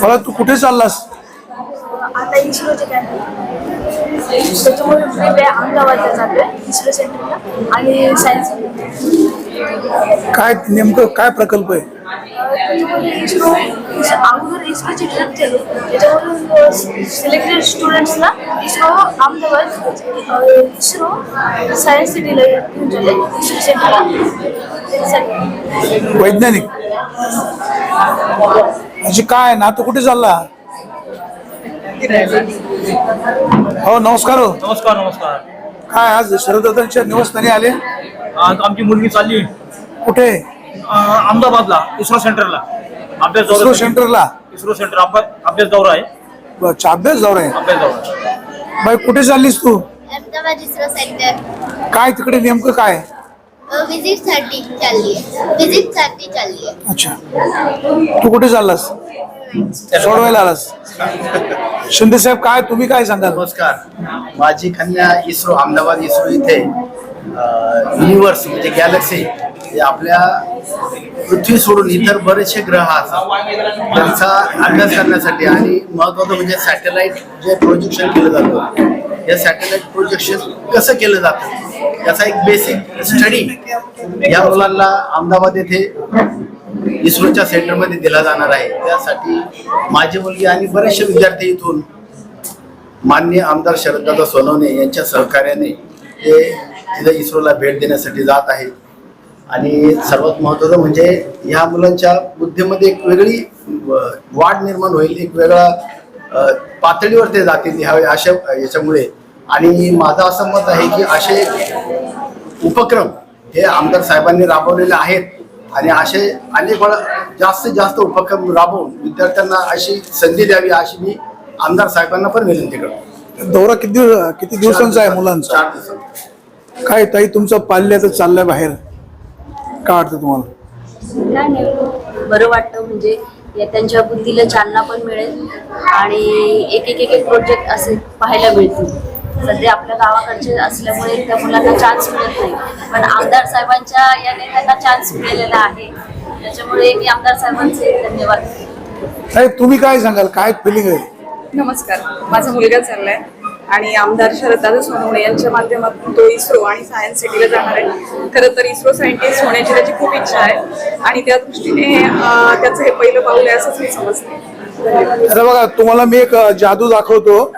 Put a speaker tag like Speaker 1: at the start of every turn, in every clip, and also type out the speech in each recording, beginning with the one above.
Speaker 1: मला तू कुठे चाललास?
Speaker 2: आता इस्रोचे कॅम्प त्याच्यामुळे मी वे- अहमदाबादला जातोय इस्रो सेंटरला आणि सायन्स
Speaker 1: काय नेमकं काय प्रकल्प आहे?
Speaker 2: अगोदर इस्रोची ट्रिप केली त्याच्यामधून सिलेक्टेड स्टुडंट्सला इस्रो अहमदाबाद अ, इस्रो सायन्स सिटीला घेऊन गेले इस्रो सेंटरला त्यासाठी
Speaker 1: वैज्ञानिक. म्हणजे काय ना तू कुठे चालला? हो नमस्कार हो.
Speaker 3: नमस्कार नमस्कार.
Speaker 1: काय आज शरदत्तांच्या निवासस्थानी आले?
Speaker 3: आज आमची मुलगी चालली.
Speaker 1: कुठे?
Speaker 3: अहमदाबादला इस्रो सेंटरला. अभ्यास
Speaker 1: इस्रो
Speaker 3: दौरा
Speaker 1: सेंटरला?
Speaker 3: इस्रो सेंटर अभ्यास अभ्यास दौरा आहे.
Speaker 1: अच्छा, अभ्यास जाऊ आहे.
Speaker 3: अभ्यास दौरा
Speaker 1: बाई कुठे चाललीस तू?
Speaker 4: अहमदाबाद इस्रो सेंटर.
Speaker 1: काय तिकडे नेमकं काय?
Speaker 4: विजिटसाठी चालली आहे विजिटसाठी चालली आहे
Speaker 1: अच्छा. तू कुठे चाललास? सोडवायला आलास. शिंदे साहेब काय तुम्ही काय सांगाल?
Speaker 5: नमस्कार. माझी कन्या इस्रो अहमदाबाद इस्रो इथे युनिवर्स म्हणजे गॅलेक्सी जे आपल्या पृथ्वी सोडून इतर बरेचसे ग्रह असतात. त्यांचा अभ्यास करण्यासाठी आणि महत्वाचं म्हणजे सॅटेलाइट जे प्रोजेक्शन केलं जातं या सॅटेलाइट प्रोजेक्शन कसं केलं जातं याचा एक बेसिक स्टडी या मुलांना अहमदाबाद येथे इस्रोच्या सेंटरमध्ये दिला जाणार आहे. त्यासाठी माझी मुलगी आणि बरेचसे विद्यार्थी इथून माननीय आमदार शरददादा सोनवणे यांच्या सहकार्याने ते तिथे इस्रोला भेट देण्यासाठी जात आहेत. आणि सर्वात महत्त्वाचं म्हणजे ह्या मुलांच्या बुद्धीमध्ये एक वेगळी वाढ निर्माण होईल एक वेगळा पातळीवर ते जातील ह्या अशा याच्यामुळे. आणि माझं असं मत आहे की असे उपक्रम हे आमदार साहेबांनी राबवलेले आहेत. आणि असे अनेक वेळा जास्तीत जास्त उपक्रम राबवून विद्यार्थ्यांना अशी संधी द्यावी अशी मी आमदार साहेबांना पण विनंती करतो.
Speaker 1: दौरा किती किती दिवसांचा आहे मुलांचा. काय ताई तुमचं पाल्य तर चाललंय बाहेर. काय वाटतं तुम्हाला?
Speaker 6: काय नाही. बरं वाटतं म्हणजे या त्यांच्या बुद्धीला चालना पण मिळेल आणि एक एक एक एक प्रोजेक्ट असे पाहायला मिळतील. सध्या आपल्या गावाकडचे असल्यामुळे त्या मुलांना चान्स मिळत नाही. पण आमदार साहेबांच्या याने त्यांना चान्स मिळालेला आहे. त्याच्यामुळे मी आमदार साहेबांचे धन्यवाद.
Speaker 1: ताई तुम्ही काय सांगाल? काय फिलिंग आहे?
Speaker 7: नमस्कार. माझा मुलगा चाललाय. आणि आमदार शरददादा सोनवणे यांच्या माध्यमातून तो इस्रो आणि सायन्स सिटीला जाणार आहे. खरं तर इस्रो सायंटिस्ट होण्याची त्याची खूप इच्छा आहे. आणि त्या दृष्टीने अं, त्याचं हे पहिलं पाऊल आहे असंच मी समजते.
Speaker 1: आता बघा तुम्हाला मी एक जादू दाखवतो.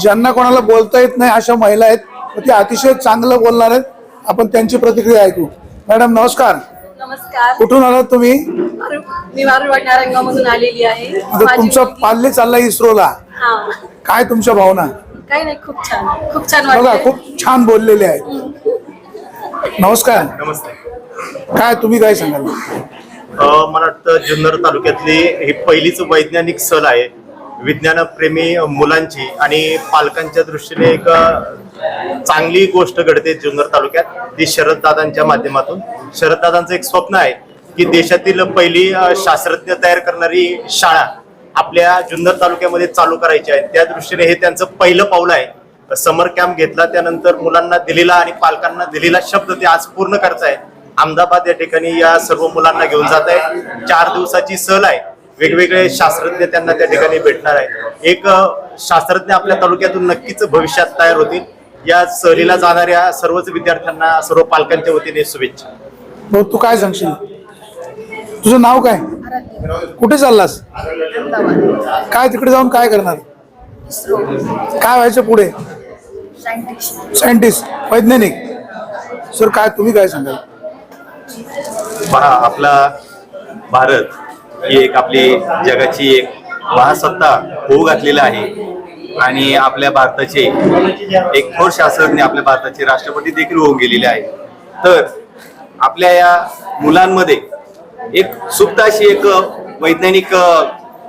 Speaker 1: ज्यांना कोणाला बोलता येत नाही अशा महिला आहेत ते अतिशय चांगलं बोलणार आहेत. आपण त्यांची प्रतिक्रिया ऐकू. मॅडम नमस्कार.
Speaker 7: नमस्कार.
Speaker 1: कुठून आलात तुम्ही?
Speaker 7: मी मारुवाड नारंगामधून आलेली आहे.
Speaker 1: तुमचा पाल्य चाललाय इस्रोला.
Speaker 7: हा.
Speaker 1: काय तुमच्या भावना?
Speaker 7: काही नाही खूप छान. खूप छान
Speaker 1: बघा खूप छान बोललेले आहेत. नमस्कार.
Speaker 8: नमस्ते.
Speaker 1: काय तुम्ही काय सांगाल?
Speaker 8: अ, मला वाटतं जुन्नर तालुक्यातली ही पहिलीच वैज्ञानिक सहल आहे. विज्ञानप्रेमी मुलांची आणि पालकांच्या दृष्टीने एक अ, चांगली गोष्ट घडते जुन्नर तालुक्यात ती शरददादांच्या माध्यमातून. शरददादांचं एक स्वप्न आहे की देशातील पहिली अ, शास्त्रज्ञ तयार करणारी शाळा आपल्या जुन्नर तालुक्यामध्ये चालू करायचे आहेत. त्या दृष्टीने हे त्यांचं पहिलं पाऊल आहे. समर कॅम्प घेतला त्यानंतर मुलांना दिलेला आणि पालकांना दिलेला शब्द ते आज पूर्ण करताय अहमदाबाद या ठिकाणी या सर्व मुलांना घेऊन जात आहे चार दिवसाची सहल आहे. वेगवेगळे शास्त्रज्ञ त्यांना त्या ठिकाणी भेटणार आहे एक शास्त्रज्ञ आपल्या तालुक्यातून नक्कीच भविष्यात तयार होतील. या सहलीला जाणाऱ्या सर्वच विद्यार्थ्यांना सर्व पालकांच्या वतीने शुभेच्छा.
Speaker 1: तू काय सांगशील? तुझं नाव काय? कुठे चाललास? काय तिकडे जाऊन काय करणार? काय व्हायचं पुढे? सायंटिस्ट वैज्ञानिक. सर काय तुम्ही काय सांगाल?
Speaker 8: पहा आपला भारत ही एक आपली जगाची एक महासत्ता होऊ घातलेला आहे. आणि आपल्या भारताचे एक थोर शास्त्रज्ञ आपल्या भारताचे राष्ट्रपती देखील होऊन गेलेले आहे. तर आपल्या या मुलांमध्ये एक सुप्त अशी एक वैज्ञानिक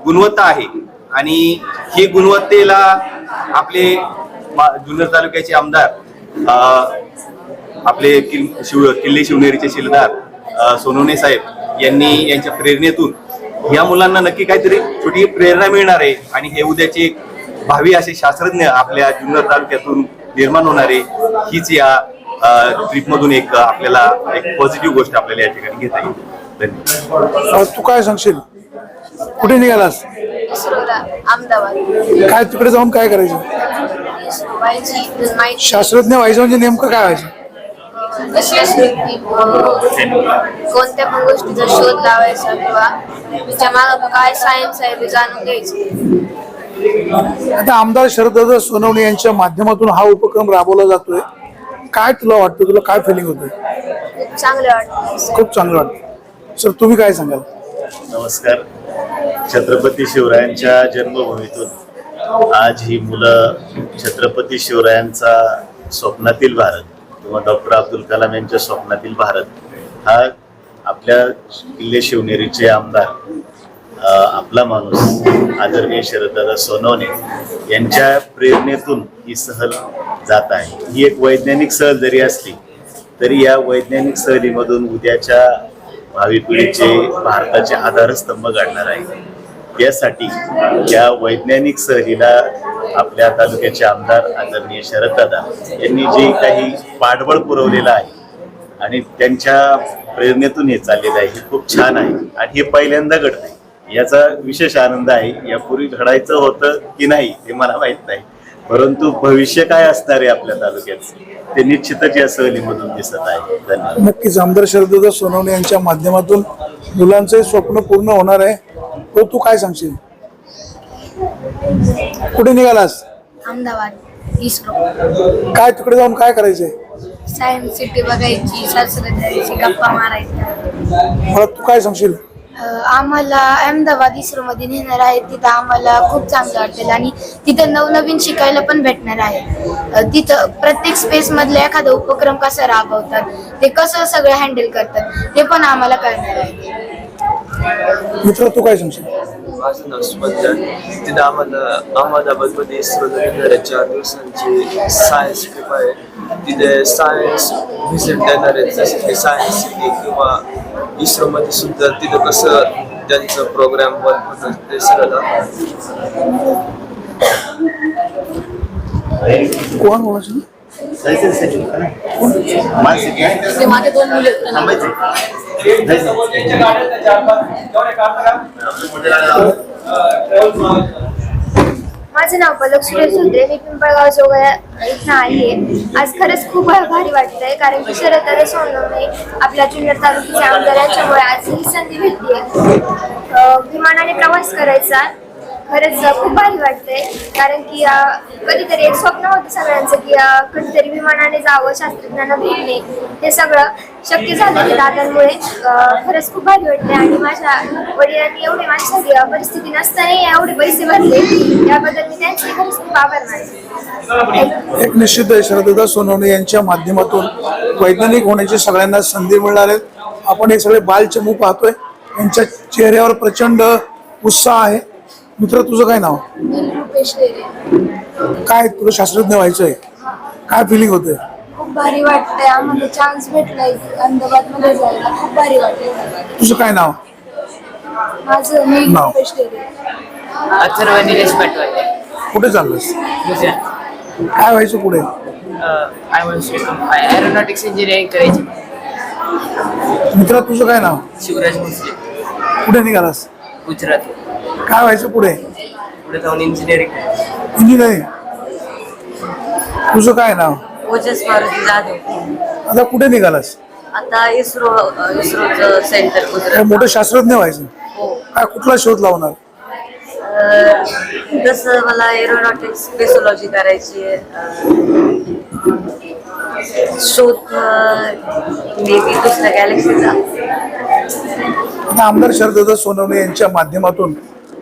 Speaker 8: गुणवत्ता आहे. आणि ही गुणवत्तेला आपले मा- जुन्नर तालुक्याचे आमदार आपले किल शिव किल्ले शिवनेरीचे शिलदार सोनवणे साहेब यांनी यांच्या प्रेरणेतून या मुलांना नक्की काहीतरी छोटी प्रेरणा मिळणार आहे. आणि हे उद्याचे भावी असे शास्त्रज्ञ आपल्या जुन्नर तालुक्यातून निर्माण होणारे हीच या ट्रिपमधून एक आपल्याला एक पॉझिटिव्ह गोष्ट आपल्याला या ठिकाणी घेता येईल. धन्यवाद
Speaker 1: तू काय सांगशील? कुठे निघालास?
Speaker 9: अहमदाबाद.
Speaker 1: काय तिकडे जाऊन काय करायचं? शास्त्रज्ञ व्हायचं म्हणजे नेमकं काय व्हायचं?
Speaker 9: कोणत्या पण गोष्टीचा शोध लावायचा किंवा मागं काय सायन्स आहे ते जाणून घ्यायचं.
Speaker 1: आता आमदार शरददादा सोनवणे यांच्या माध्यमातून हा उपक्रम राबवला जातोय. काय तुला वाटतं? तुला काय फिलिंग होतंय?
Speaker 9: खूप चांगलं वाटतं.
Speaker 1: खूप चांगलं वाटतं. सर तुम्ही काय सांगाल?
Speaker 8: नमस्कार. छत्रपती शिवरायांच्या जन्मभूमीतून आज ही मुलं छत्रपती शिवरायांचा स्वप्नातील भारत किंवा डॉक्टर अब्दुल कलाम यांच्या स्वप्नातील भारत हा आपल्या किल्ले शिवनेरीचे आमदार आपला माणूस आदरणीय शरददादा सोनवणे यांच्या प्रेरणेतून ही सहल जात आहे. ही एक वैज्ञानिक सहल जरी असली तरी या वैज्ञानिक सहलीमधून उद्याच्या भावी पिढीचे भारताचे आधारस्तंभ घडणार आहे. यासाठी या वैज्ञानिक सहलीला आपल्या तालुक्याचे आमदार आदरणीय शरददादा यांनी जे काही पाठबळ पुरवलेलं आहे आणि त्यांच्या प्रेरणेतून हे चाललेलं आहे हे खूप छान आहे आणि हे पहिल्यांदा घडतंय. याचा विशेष आनंद आहे यापूर्वी घडायचं होतं की नाही हे मला माहीत नाही. परंतु भविष्य काय असणार आहे आपल्या तालुक्याचं ते निश्चितच या सहलीमधून दिसत आहे. धन्यवाद.
Speaker 1: नक्कीच आमदार शरददादा सोनवणे यांच्या माध्यमातून मुलांचे स्वप्न पूर्ण होणार आहे. तो तू काय सांगशील? कुठे निघालास
Speaker 9: अहमदाबाद इस्रो
Speaker 1: काय तिकडे जाऊन काय करायचंय?
Speaker 9: सायन्स सिटी बघायची शास्त्रज्ञांची गप्पा मारायच्या.
Speaker 1: मला तू काय सांगशील?
Speaker 9: आम्हाला अहमदाबाद इस्रोमध्ये नेणार आहे तिथं आम्हाला खूप चांगलं वाटेल आणि तिथं नवनवीन शिकायला पण भेटणार आहे. तिथं प्रत्येक स्पेस मधला एखादा उपक्रम कसा राबवतात ते कसं सगळं हँडल करतात ते पण आम्हाला कळणार आहे.
Speaker 1: मित्र तू काय सांगशील?
Speaker 10: माझं नाव तिथं आम्हाला अहमदाबादमध्ये इस्रोला येणाऱ्या चार दिवसांची सायन्स ट्रिप आहे. तिथे सायन्स व्हिजिट देणार आहेत. जसे की सायन्स सिटी किंवा इस्रोमध्ये सुद्धा तिथं कसं त्यांचं प्रोग्राम वर्क होतं ते सगळं.
Speaker 1: कोण बोलायचं
Speaker 11: माझे दोन मुले
Speaker 9: माझं नाव पलक सुरेश सुद्रे. मी पिंपळगाव जोगळ्या इथं आहे. आज खरंच खूप भारी वाटतंय कारण की शरद सोनवणे आपल्या जुन्नर तालुक्याच्या आमदारांच्यामुळे आज ही संधी भेटली विमानाने प्रवास करायचा. खरंच खूप भारी वाटतंय. कारण की कधीतरी एक स्वप्न होतं सगळ्यांचं की कधीतरी विमानाने जावं शास्त्रज्ञांना भेटणे हे सगळं शक्य झालं दादांमुळे खरंच खूप भारी वाटते आणि माझ्या वडिलांनी एवढे माझ्यासाठी परिस्थिती नसतानाही एवढे पैसे भरले. याबद्दल मी त्यांचे खरंच खूप आभार मानते.
Speaker 1: एक निश्चित आहे सोनवणे यांच्या माध्यमातून वैज्ञानिक होण्याची सगळ्यांना संधी मिळणार आहे. आपण हे सगळे बालचमू पाहतोय. यांच्या चेहऱ्यावर प्रचंड उत्साह आहे. मित्र तुझं काय नाव?
Speaker 9: रुपेश
Speaker 1: काय तुला शास्त्रज्ञ व्हायचंय? काय फिलिंग होतंय?
Speaker 9: खूप भारी वाटतंय. आम्हाला चान्स भेटलाय. अहमदाबादमध्ये जायला खूप भारी वाटतंय.
Speaker 1: तुझं काय नाव?
Speaker 9: माझं मी
Speaker 1: नाव.
Speaker 9: रुपेश डेरे.
Speaker 12: अथर्व निलेश पाटवाले
Speaker 1: कुठे चाललंस
Speaker 12: गुजरात.
Speaker 1: काय व्हायचं पुढे?
Speaker 12: आय एरोनॉटिक्स इंजिनिअरिंग करायची.
Speaker 1: मित्र तुझं काय नाव?
Speaker 12: शिवराज भोसले.
Speaker 1: कुठे निघालास?
Speaker 12: गुजरात.
Speaker 1: काय व्हायचं पुढे?
Speaker 12: पुढे जाऊन इंजिनिअरिंग
Speaker 1: इंजिनिअरिंग तुझं काय नाव?
Speaker 11: ओजस मारुती जाधव.
Speaker 1: आता कुठे निघालास?
Speaker 11: आता इस्रो इस्रोचं सेंटर
Speaker 1: काय
Speaker 11: गुजरात
Speaker 1: मोठं शास्त्रज्ञ व्हायचं?
Speaker 11: हो.
Speaker 1: काय कुठला शोध लावणार?
Speaker 11: अं, तसं मला एरोनॉटिक्स स्पेसोलॉजी करायची आहे अं, शोध मे बी दुसऱ्या गॅलेक्सीचा
Speaker 1: आता आमदार शरदत्त सोनवणे यांच्या माध्यमातून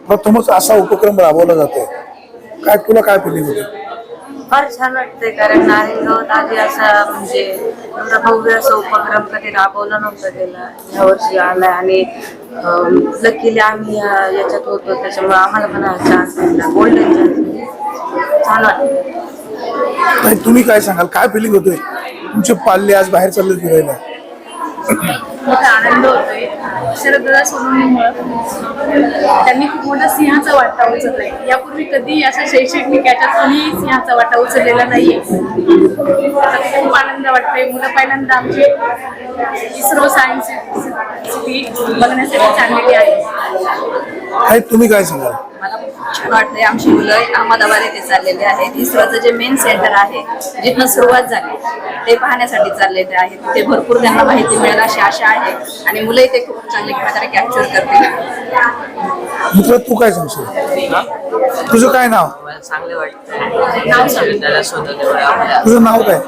Speaker 1: प्रथमच असा उपक्रम राबवला जातो काय तुला काय फिलिंग होते?
Speaker 11: फार छान वाटतंय कारण नारायणगावात आधी असा म्हणजे एवढा भव्य असा उपक्रम कधी राबवला नव्हता गेला. ह्या वर्षी आलाय आणि लकीली आम्ही या- याच्यात होतो त्याच्यामुळे आम्हाला पण हा चान्स भेटला. गोल्डन चान्स छान वाटतं
Speaker 1: तुम्ही काय सांगाल? काय फिलिंग होते तुमचे पाल्ले आज बाहेर चालले फिरायला.
Speaker 13: मोठा आनंद होतोय. शरददादा सोनवणीमुळं त्यांनी खूप मोठा सिंहाचा वाटा उचललाय. यापूर्वी कधी अशा शैक्षणिक याच्यात कोणी सिंहाचा वाटा उचललेला नाहीये. खूप आनंद वाटतोय. मुलं पहिल्यांदा आमची इस्रो सायन्स सिटी बघण्यासाठी चांगलेली आहे.
Speaker 1: तुम्ही काय सांगाल?
Speaker 13: मला खूप छान वाटतंय. आमची मुलं अहमदाबाद येथे चाललेले आहेत. इस्रोचं जे मेन सेंटर आहे जिथनं सुरुवात झाली ते पाहण्यासाठी चाललेले आहेत. तिथे भरपूर त्यांना माहिती मिळेल अशी आशा आहे. आणि मुलंही ते खूप चांगल्या प्रकारे कॅप्चर करतील.
Speaker 1: मित्र तू काय सांगशील? तुझं काय नाव?
Speaker 12: मला चांगलं वाटतं
Speaker 1: तुझं नाव काय?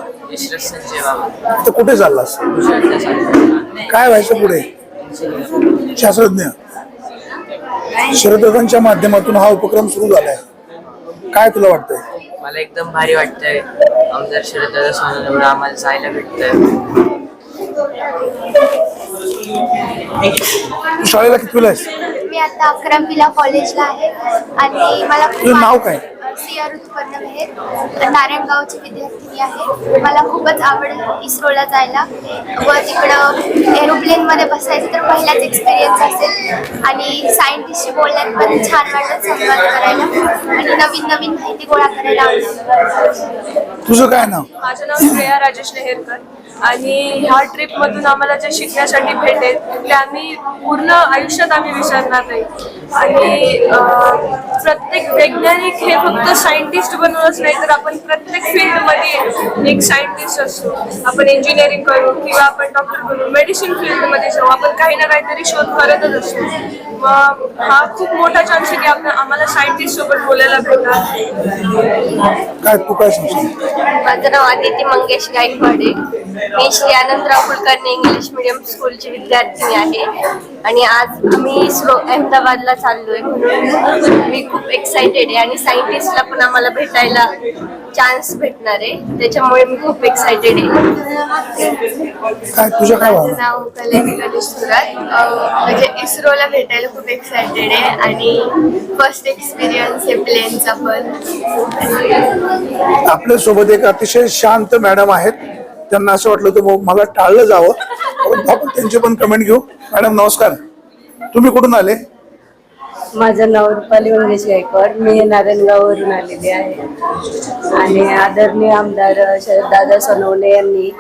Speaker 1: तर कुठे चाललास? काय व्हायचं पुढे? शास्त्रज्ञ. शरदांच्या माध्यमातून हा उपक्रम सुरू झालाय. काय तुला वाटतंय?
Speaker 12: मला एकदम भारी वाटतंय. आमदार सोनवणे आम्हाला जायला भेटतंय.
Speaker 1: तू शाळेला कितवीला आहेस?
Speaker 9: मी आता अकरावीला कॉलेजला आहे. आणि मला खूप
Speaker 1: तुझं नाव काय?
Speaker 9: सिया ऋतुपर्ण मेहर नारायणगावची विद्यार्थिनी आहे मला खूपच आवडेल इस्रोला जायला. व तिकडं एरोप्लेनमध्ये बसायचं तर पहिलाच एक्सपिरियन्स असेल. आणि सायंटिस्टशी बोलण्यात पण छान वाटत संवाद करायला. आणि नवीन नवीन माहिती गोळा करायला आवडेल.
Speaker 1: तुझं काय नाव?
Speaker 13: माझं नाव श्रेया राजेश नेहरकर. आणि ह्या ट्रिपमधून आम्हाला जे शिकण्यासाठी भेटेल ते आम्ही पूर्ण आयुष्यात आम्ही विसरणार नाही. आणि प्रत्येक वैज्ञानिक हे फक्त सायंटिस्ट बनूनच नाही तर आपण प्रत्येक फील्डमध्ये एक सायंटिस्ट असतो. आपण इंजिनिअरिंग करू किंवा आपण डॉक्टर बनू. मेडिसिन फील्डमध्ये जाऊ. आपण काही ना काहीतरी शोध करतच असतो. मग हा खूप मोठा चान्स आहे की आपण आम्हाला सायंटिस्ट सोबत बोलायला भेटणार.
Speaker 1: काय तू काय सांगशील?
Speaker 6: माझं नाव आदिती मंगेश गायकवाडे मी श्री आनंदराव कुलकर्णी इंग्लिश मिडियम स्कूलची विद्यार्थिनी आहे. आणि आज आम्ही इस्रो अहमदाबादला चाललोय म्हणून मी खूप एक्साइटेड आहे. आणि सायंटिस्टला पण आम्हाला भेटायला चान्स भेटणार आहे. त्याच्यामुळे मी खूप एक्साइटेड आहे.
Speaker 1: काय तुझ्या काय
Speaker 6: माझं
Speaker 1: भावना?
Speaker 6: नाव कल्याणी गणेश सुरात. म्हणजे इस्रोला भेटायला खूप एक्साइटेड आहे. आणि फर्स्ट एक्सपिरियन्स आहे प्लेनचा पण.
Speaker 1: आपल्यासोबत एक अतिशय शांत मॅडम आहेत. त्यांना असं वाटलं होतं मला टाळलं जावं. परंतु आपण त्यांचे पण कमेंट घेऊ. मॅडम नमस्कार. तुम्ही कुठून आले?
Speaker 11: माझं नाव रुपाली मंगेश गायकवाड. मी नारायणगाववरून आलेली आहे. आणि आदरणीय आमदार दादा सोनवणे यांनी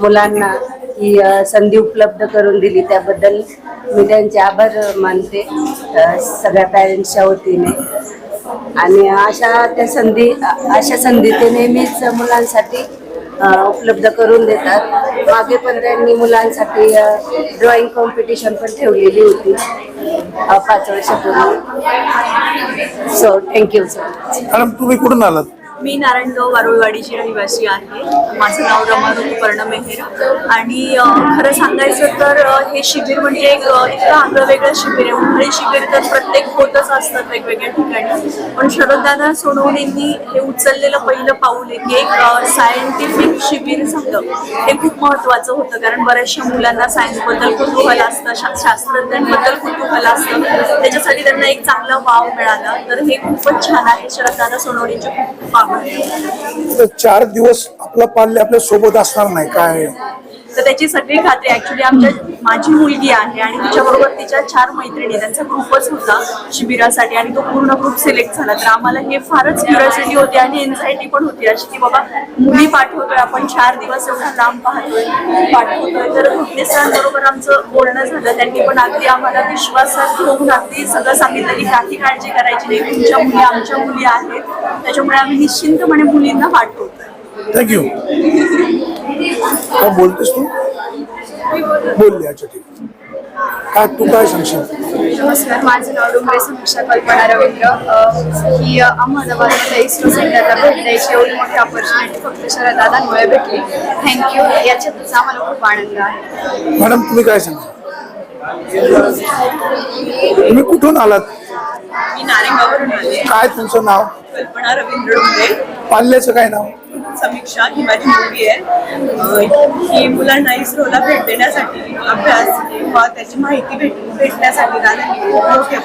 Speaker 11: मुलांना ही संधी उपलब्ध करून दिली. त्याबद्दल मी त्यांचे आभार मानते सगळ्या पॅरेंट्सच्या वतीने. आणि अशा त्या संधी अशा संधी ते नेहमीच मुलांसाठी उपलब्ध करून देतात. मागे पण त्यांनी मुलांसाठी ड्रॉइंग कॉम्पिटिशन पण ठेवलेली होती पाच वर्षापूर्वी. सो थँक्यू सर
Speaker 1: मॅडम तुम्ही कुठून आलात?
Speaker 13: मी नारायणगाव वारुळवाडीची रहिवासी आहे. माझं नाव रमा ऋतुपर्ण मेहेर आणि खरं सांगायचं तर हे शिबिर म्हणजे एक इतकं आगळं वेगळं शिबिर आहे. उन्हाळी शिबिर तर प्रत्येक होतच असतात वेगवेगळ्या ठिकाणी. पण शरददादा सोनवणेंनी हे उचललेलं पहिलं पाऊल आहे की एक सायंटिफिक शिबिर झालं. हे खूप महत्त्वाचं होतं. कारण बऱ्याचशा मुलांना सायन्सबद्दल कुतूहल असतं शा शास्त्रज्ञांबद्दल कुतूहल असतं. त्याच्यासाठी त्यांना एक चांगला वाव मिळाला. तर हे खूपच छान आहे. शरददादा सोनवणेंचे खूप
Speaker 1: तर चार दिवस आपला पाल्य आपल्यासोबत असणार नाही. काय?
Speaker 13: तर त्याची सगळी खात्री ऍक्च्युली आमच्या माझी मुलगी आहे आणि तिच्याबरोबर तिच्या चार मैत्रिणी त्यांचा ग्रुपच होता शिबिरासाठी आणि तो पूर्ण ग्रुप सिलेक्ट झाला. तर आम्हाला हे फारच क्युरियोसिटी होती आणि एन्झायटी पण होती. अशी की बाबा मुली पाठवतोय आपण चार दिवस एवढा लांब पाहतोय पाठवतोय. तर सरांबरोबर आमचं बोलणं झालं. त्यांनी पण अगदी आम्हाला विश्वासात घेऊन अगदी सगळं सांगितलं की काही काळजी करायची नाही. तुमच्या मुली आमच्या मुली आहेत. त्याच्यामुळे आम्ही निश्चिंतपणे मुलींना पाठवतोय.
Speaker 1: थँक्यू काय बोलतेस तू? बोलली अच्छा ठीक काय तू काय सांगशील?
Speaker 6: नमस्कार माझं नाव डोंगरे समीक्षा कल्पना रवींद्र. अ, ही अ, अहमदाबादच्या इस्रो सेंटरला भेट द्यायची. एवढी मोठी ऑपॉर्च्युनिटी फक्त शरदादांमुळे भेटली. थँक्यू याच्यातच आम्हाला खूप आनंद आहे.
Speaker 1: मॅडम तुम्ही काय सांगा तुम्ही कुठून आलात?
Speaker 13: मी नारायणगाववरून आले.
Speaker 1: काय तुमचं नाव?
Speaker 13: कल्पना रवींद्र डोंगरे
Speaker 1: पाल्याचं काय नाव?
Speaker 13: समीक्षा ही माझी मुलगी आहे. ही मुलांना इस्रोला भेट देण्यासाठी अभ्यास किंवा त्याची माहिती भेट भेटण्यासाठी दादांनी खूप मोठी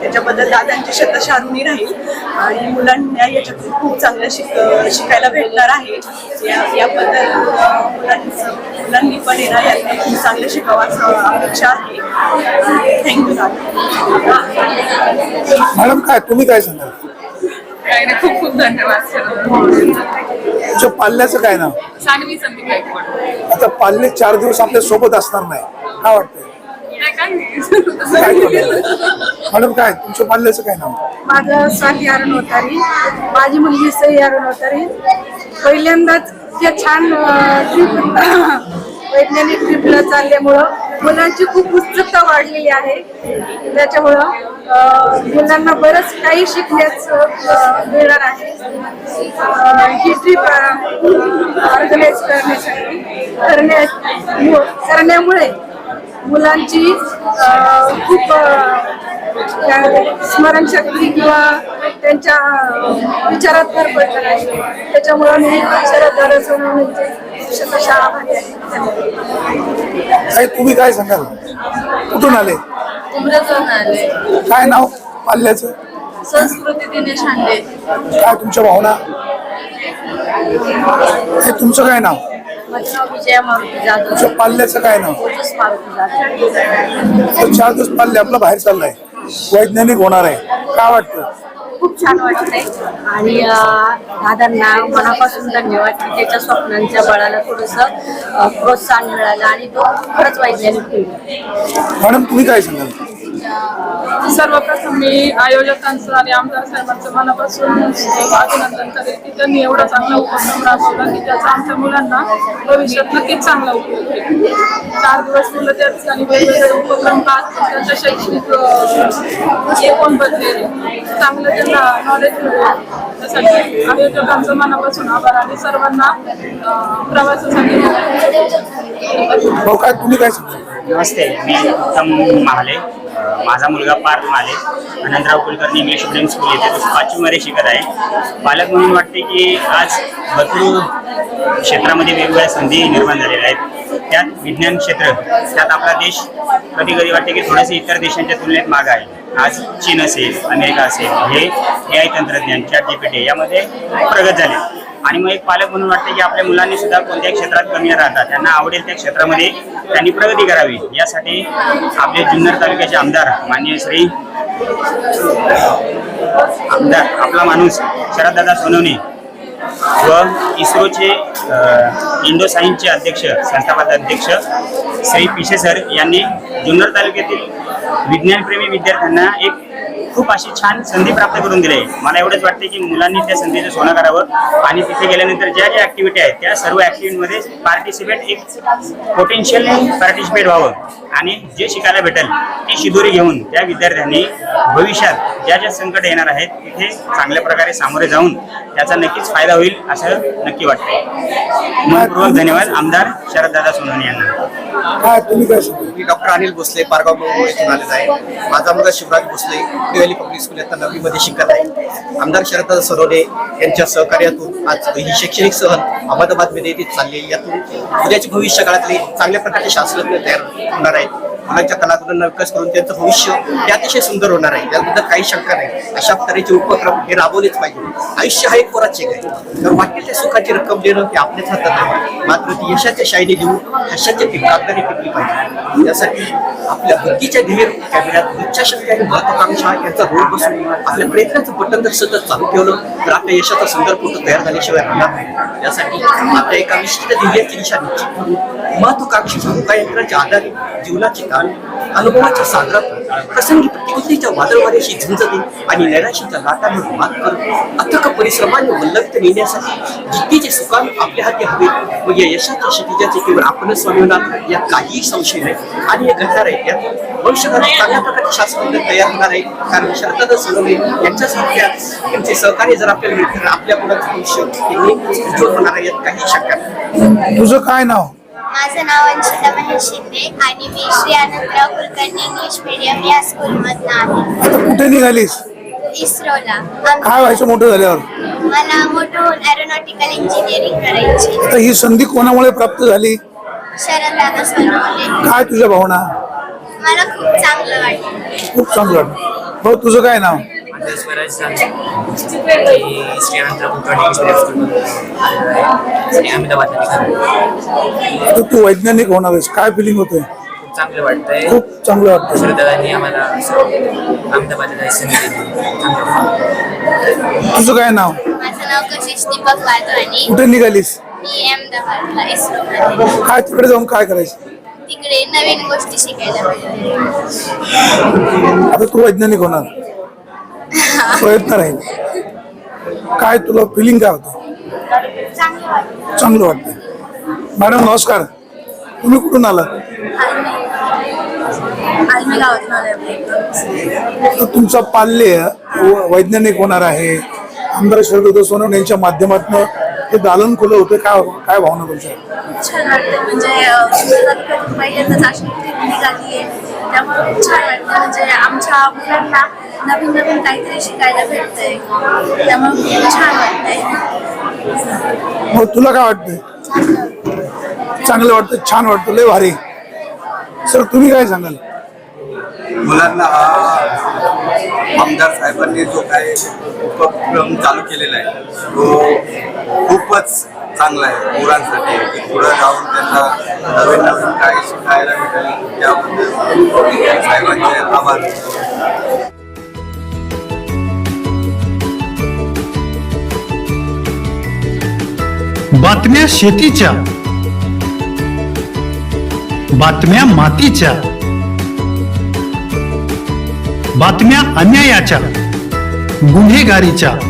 Speaker 13: त्याच्याबद्दल दादांची शतशारुणी राहील. आणि मुलांना याच्यातून खूप चांगलं शिक शिकायला भेटणार आहे. या याबद्दल मुलांचं मुलांनी पण येणार यांना खूप चांगलं शिकावं असं अपेक्षा आहे. थँक्यू दादा.
Speaker 1: मॅडम काय तुम्ही काय सांगाल?
Speaker 13: काही नाही खूप खूप धन्यवाद सर.
Speaker 1: तुमच्या पाल्याचं काय नाव?
Speaker 13: गायकवाड.
Speaker 1: आता पाल्य चार दिवस आपल्यासोबत असणार नाही. काय वाटतंय?
Speaker 14: नाही काय
Speaker 1: काय करणार? मॅडम काय तुमच्या पाल्याचं काय नाव?
Speaker 14: माझं स्वाती अरुण होतारी. माझी मुलगी सई अरुण होतारी. पहिल्यांदाच इतक्या छान ट्रिप वैज्ञानिक ट्रिपला चालल्यामुळं मुलांची खूप उत्सुकता वाढलेली आहे. त्याच्यामुळं मुलांना बरंच काही शिकण्याचं मिळणार आहे. ही ट्रीप ऑर्गनाईज करण्यासाठी करण्या हो, करण्यामुळे मुलांची खूप स्मरणशक्ती किंवा त्यांच्या विचारात भर पडणार आहे. त्याच्यामुळे मी आहे.
Speaker 1: काय तुम्ही काय सांगाल? कुठून आले? काय नाव? पाल्याचं
Speaker 15: संस्कृती दिनेश हांडे.
Speaker 1: काय तुमच्या भावना? हे तुमचं काय नाव?
Speaker 15: माझं नाव विजया मारुती जाधव.
Speaker 1: पाल्याचं काय नाव?
Speaker 15: ओजस मारुती जाधव.
Speaker 1: तर चार दिवस पाल्ले आपला बाहेर चाललाय. वैज्ञानिक होणार आहे. काय वाटतं?
Speaker 15: खूप छान वाटतंय. आणि अं, दादांना मनापासून धन्यवाद की त्याच्या स्वप्नांच्या बळाला थोडंसं प्रोत्साहन मिळालं आणि तो खरंच वैज्ञानिक होईल.
Speaker 1: मॅडम तुम्ही काय सांगाल?
Speaker 14: सर्वप्रथम मी आयोजकांचं आणि आमदार साहेबांचं मनापासून अभिनंदन करेल की त्यांनी एवढा चांगला उपक्रम राबवला की त्याचा आमच्या मुलांना भविष्यात नक्कीच चांगला उपयोग होईल. चार दिवस मुलं त्या ठिकाणी वेगवेगळे उपक्रम पाहत त्यांच्या शैक्षणिक हे पण बदलेल. चांगलं त्यांना नॉलेज मिळेल. त्यासाठी आयोजकांचं मनापासून आभार आणि सर्वांना प्रवासासाठी
Speaker 1: काय तुम्ही काय
Speaker 16: नमस्ते मी उत्तम महाले. माझा मुलगा पार्थ माले Anantrao Kulkarni English medium school येथे तो पाचवीमध्ये शिकत आहे. पालक म्हणून वाटते की आज भरपूर क्षेत्रामध्ये वेगवेगळ्या संधी निर्माण झालेल्या आहेत. त्यात विज्ञान क्षेत्र त्यात आपला देश कधी कधी वाटते की थोडेसे इतर देशांच्या तुलनेत मागं आहे. आज चीन असेल अमेरिका असेल हे ए आय तंत्रज्ञान चॅट जीपीटी यामध्ये प्रगत झाले. आणि मग एक पालक म्हणून वाटते की आपल्या मुलांनी सुद्धा कोणत्याही क्षेत्रात कमी राहतात. त्यांना आवडेल त्या क्षेत्रामध्ये त्यांनी प्रगती करावी. यासाठी आपले जुन्नर तालुक्याचे आमदार माननीय श्री आमदार आपला माणूस शरददादा सोनवणे व इस्रोचे इंडो सायन्सचे अध्यक्ष संस्थापक अध्यक्ष श्री पिशे सर यांनी जुन्नर तालुक्यातील विज्ञानप्रेमी विद्यार्थ्यांना एक खूप अशी छान संधी प्राप्त करून दिली. आहे मला एवढंच वाटते की मुलांनी त्या संधीचं सोनं करावं. आणि तिथे गेल्यानंतर ज्या ज्या ऍक्टिव्हिटी आहेत त्या सर्व ऍक्टिव्हिटीमध्ये पार्टिसिपेट एक पोटेन्शियल पार्टिसिपेट व्हावं. आणि जे शिकायला भेटेल ती शिदोरी घेऊन त्या विद्यार्थ्यांनी भविष्यात ज्या ज्या संकट येणार आहेत तिथे चांगल्या प्रकारे सामोरे जाऊन त्याचा नक्कीच फायदा होईल असं नक्की वाटतंय मनपूर्वक धन्यवाद. आमदार शरददादा सोनवणे यांना.
Speaker 17: मी डॉक्टर अनिल भोसले पारगाव येथून आलेला आहे. माझा मुलगा शिवराज भोसले. डिवेली पब्लिक स्कूल आता नववीमध्ये शिकत आहे. आमदार शरद सरोडे यांच्या सहकार्यातून आज ही शैक्षणिक सहल अहमदाबादमध्ये येथे चालली यातून उद्याच्या भविष्य काळातले चांगल्या प्रकारचे शास्त्रज्ञ तयार होणार आहेत. मुलांच्या कलागुणांना विकास करून त्यांचं भविष्य हे अतिशय सुंदर होणार आहे. याबद्दल काही शंका नाही. अशा तऱ्हेचे उपक्रम हे राबवलेच पाहिजे. आयुष्य हा एक कोराचे आहे तर वाटेल त्या सुखाची रक्कम देणं हे आपल्याच हातात आहे. मात्र ती यशाच्या शाईने देऊन हशाच्या कागदारी टिकली पाहिजे. यासाठी आपल्या हकीच्या ध्येय कॅमेऱ्यात इच्छाशक्ती आणि महत्वाकांक्षा यांचा रोल बसून आपल्या प्रयत्नाचं बटन जर सतत चालू ठेवलं तर आपल्या यशाचा सुंदर फोटो तयार झाल्याशिवाय राहणार नाही. यासाठी आपल्या एका विशिष्ट ध्येयाची दिशा निश्चित करून महत्वाकांक्षीच्या मुखायंत्राच्या आधारे जीवनाची ताण अनुभवाच्या सागरात प्रसंगी प्रतिकृतीच्या वादळवाऱ्याशी झुंजते आणि नैराशीच्या लाटांवर मात करून अथक परिश्रमाने वल्लवित नेण्यासाठी जिद्दीचे सुकाम आपल्या हाती हवे व या यशाच्या क्षितिजाचे केवळ आपणच स्वामिवणार यात काहीही संशय नाही. आणि हे घडणार आहे. यात भविष्यकाळात चांगल्या प्रकारचे शास्त्रज्ञ तयार होणार आहे. कारण शरद सोनवणे यांच्यासारख्या त्यांचे सहकार्य जर आपल्याला मिळतील तर आपल्या मुलाचं भविष्य हे नेहमीच उज्ज्वल होणार आहे. यात काहीही शक्य नाही.
Speaker 1: तुझं काय नाव?
Speaker 4: माझं नाव अंशिता महेश शिंदे आणि मी श्री अनंतराव कुलकर्णी इंग्लिश मीडियम या स्कूलमधनं आहे.
Speaker 1: कुठे निघालीस?
Speaker 4: इस्रोला. आम-
Speaker 1: काय व्हायचं मोठं झाल्यावर?
Speaker 4: मला मोठं होऊन एरोनॉटिकल इंजिनिअरिंग करायची
Speaker 1: आता ही संधी कोणामुळे प्राप्त झाली?
Speaker 4: शरद दादा सोनवणे.
Speaker 1: काय तुझ्या भावना?
Speaker 4: मला खूप चांगलं वाटलं.
Speaker 1: खूप चांगलं भाऊ तुझं काय नाव?
Speaker 12: माझं स्वराज आणि
Speaker 1: तू वैज्ञानिक होणार आहेस. काय फिलिंग होते
Speaker 12: खूप चांगलं वाटतंय.
Speaker 1: खूप चांगलं वाटतं
Speaker 12: आम्हाला वाटलं.
Speaker 1: तुझं काय नाव?
Speaker 4: माझं नाव कशिश दीपक वाधवानी
Speaker 1: कुठे निघालीस?
Speaker 4: मी अहमदाबादला इस्रोमध्ये.
Speaker 1: काय तिकडे जाऊन काय करायचं?
Speaker 4: तिकडे नवीन गोष्टी शिकायला
Speaker 1: आता तू वैज्ञानिक होणार. प्रयत्न राहील. काय तुला फिलिंग काय होतं?
Speaker 4: चांगलं वाटतं.
Speaker 1: मॅडम नमस्कार. तुम्ही कुठून आलात? तुमचा पाल्य वैज्ञानिक होणार आहे. आमदार शरद सोनवणे यांच्या माध्यमातून हे दालन खुलं होतं. काय काय भावना तुमच्या?
Speaker 9: त्यामुळे खूप छान वाटतं. म्हणजे आमच्या मुलांना नवीन नवीन काहीतरी शिकायला भेटतंय. त्यामुळे खूप छान वाटतंय.
Speaker 1: मग तुला काय वाटतंय? चांगलं वाटतं छान वाटतं लय भारी. सर तुम्ही काय सांगाल?
Speaker 18: मुलांना हा आमदार साहेबांनी जो काय उपक्रम चालू केलेला आहे तो खूपच चांगला आहे मुलांसाठी की पुढं जाऊन त्यांना नवीन नवीन काही शिकायला भेटेल त्याबद्दल साहेबांचे आभार.
Speaker 19: बातम्या शेतीच्या. बातम्या मातीच्या. बातम्या अन्यायाच्या. गुन्हेगारीच्या.